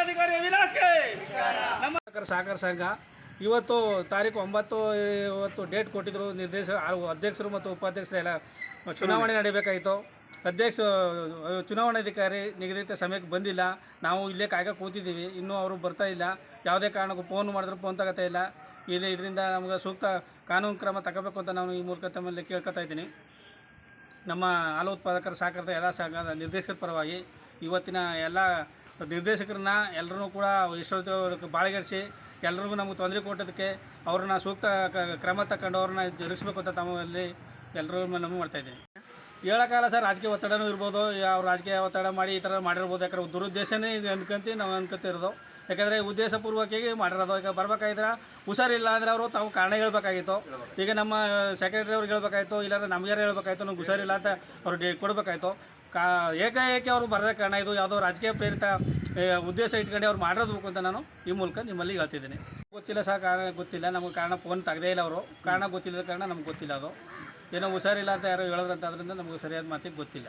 ಅಧಿಕಾರಿ ವಿಲಾಸ್ ಸಹಕಾರ ಸಂಘ ಇವತ್ತು ತಾರೀಕು ಒಂಬತ್ತು, ಇವತ್ತು ಡೇಟ್ ಕೊಟ್ಟಿದ್ರು ನಿರ್ದೇಶ ಅಧ್ಯಕ್ಷರು ಮತ್ತು ಉಪಾಧ್ಯಕ್ಷರು ಎಲ್ಲ ಚುನಾವಣೆ ನಡೀಬೇಕಾಯಿತು. ಅಧ್ಯಕ್ಷ ಚುನಾವಣಾಧಿಕಾರಿ ನಿಗದಿತ ಸಮಯಕ್ಕೆ ಬಂದಿಲ್ಲ. ನಾವು ಇಲ್ಲೇ ಕಾಯ್ಕ ಕೂತಿದ್ದೀವಿ. ಇನ್ನೂ ಅವರು ಬರ್ತಾ ಇಲ್ಲ. ಯಾವುದೇ ಕಾರಣಕ್ಕೂ ಫೋನ್ ಮಾಡಿದ್ರು ಫೋನ್ ತಗೋತಾ ಇಲ್ಲ. ಇಲ್ಲಿ ಇದರಿಂದ ನಮ್ಗೆ ಸೂಕ್ತ ಕಾನೂನು ಕ್ರಮ ತಗೋಬೇಕು ಅಂತ ನಾನು ಈ ಮೂಲಕ ತಮ್ಮಲ್ಲಿ ಕೇಳ್ಕೊತಾ ಇದ್ದೀನಿ. ನಮ್ಮ ಹಾಲು ಉತ್ಪಾದಕರ ಸಹಕಾರದ ಎಲ್ಲ ಸಂಘದ ನಿರ್ದೇಶಕರ ಪರವಾಗಿ ಇವತ್ತಿನ ಎಲ್ಲ ನಿರ್ದೇಶಕರನ್ನ ಎಲ್ಲರೂ ಕೂಡ ಇಷ್ಟೊತ್ತು ಬಾಳಿಗೆಡಿಸಿ ಎಲ್ರಿಗೂ ನಮಗೆ ತೊಂದರೆ ಕೊಟ್ಟೋದಕ್ಕೆ ಅವ್ರನ್ನ ಸೂಕ್ತ ಕ್ರಮ ತಗೊಂಡು ಅವ್ರನ್ನ ಜರುಗಿಸ್ಬೇಕು ಅಂತ ತಮ್ಮಲ್ಲಿ ಎಲ್ಲರೂ ನಮಗೆ ಮಾಡ್ತಾ ಇದ್ದೀನಿ. ಹೇಳೋಕ್ಕಾಗಲ್ಲ ಸರ್, ರಾಜಕೀಯ ಒತ್ತಡನೂ ಇರ್ಬೋದು, ಅವ್ರು ರಾಜಕೀಯ ಒತ್ತಡ ಮಾಡಿ ಈ ಥರ ಮಾಡಿರ್ಬೋದು, ಯಾಕಂದ್ರೆ ದುರುದ್ದೇಶನೇ ಇದು ಅನ್ಕೊಂತೀವಿ ನಾವು ಅನ್ಕೊತಿರೋದು ಯಾಕಂದರೆ ಉದ್ದೇಶಪೂರ್ವಕವಾಗಿ ಮಾಡಿರೋದು. ಈಗ ಬರ್ಬೇಕಾಗಿದ್ರೆ ಹುಷಾರಿಲ್ಲ ಅಂದರೆ ಅವರು ತಾವು ಕಾರಣ ಹೇಳ್ಬೇಕಾಗಿತ್ತು. ಈಗ ನಮ್ಮ ಸೆಕ್ರೆಟರಿ ಅವ್ರಿಗೆ ಹೇಳ್ಬೇಕಾಯ್ತು, ಇಲ್ಲಾಂದ್ರೆ ನಮ್ಗೆ ಹೇಳ್ಬೇಕಾಯ್ತು, ನಮ್ಗೆ ಹುಷಾರಿಲ್ಲ ಅಂತ ಅವ್ರು ಕೊಡಬೇಕಾಯ್ತು. ಕಾ ಏಕಾಏಕಿ ಅವರು ಬರದ ಕಾರಣ ಇದು ಯಾವುದೋ ರಾಜಕೀಯ ಪ್ರೇರಿತ ಉದ್ದೇಶ ಇಟ್ಕೊಂಡು ಅವ್ರು ಮಾಡಿರೋದು ಅಂತ ನಾನು ಈ ಮೂಲಕ ನಿಮ್ಮಲ್ಲಿ ಹೇಳ್ತಿದ್ದೀನಿ. ಗೊತ್ತಿಲ್ಲ ಸಹ ಕಾರಣ ಗೊತ್ತಿಲ್ಲ. ನಮಗೆ ಕಾರಣ ಫೋನ್ ತೆಗ್ದೇ ಇಲ್ಲ ಅವರು. ಕಾರಣ ಗೊತ್ತಿಲ್ಲದ ಕಾರಣ ನಮ್ಗೆ ಗೊತ್ತಿಲ್ಲ ಅದು. ಏನೋ ಹುಷಾರಿಲ್ಲ ಅಂತ ಯಾರೋ ಹೇಳೋದ್ರಂತ ಅದರಿಂದ ನಮಗೆ ಸರಿಯಾದ ಮಾತಿಗೆ ಗೊತ್ತಿಲ್ಲ.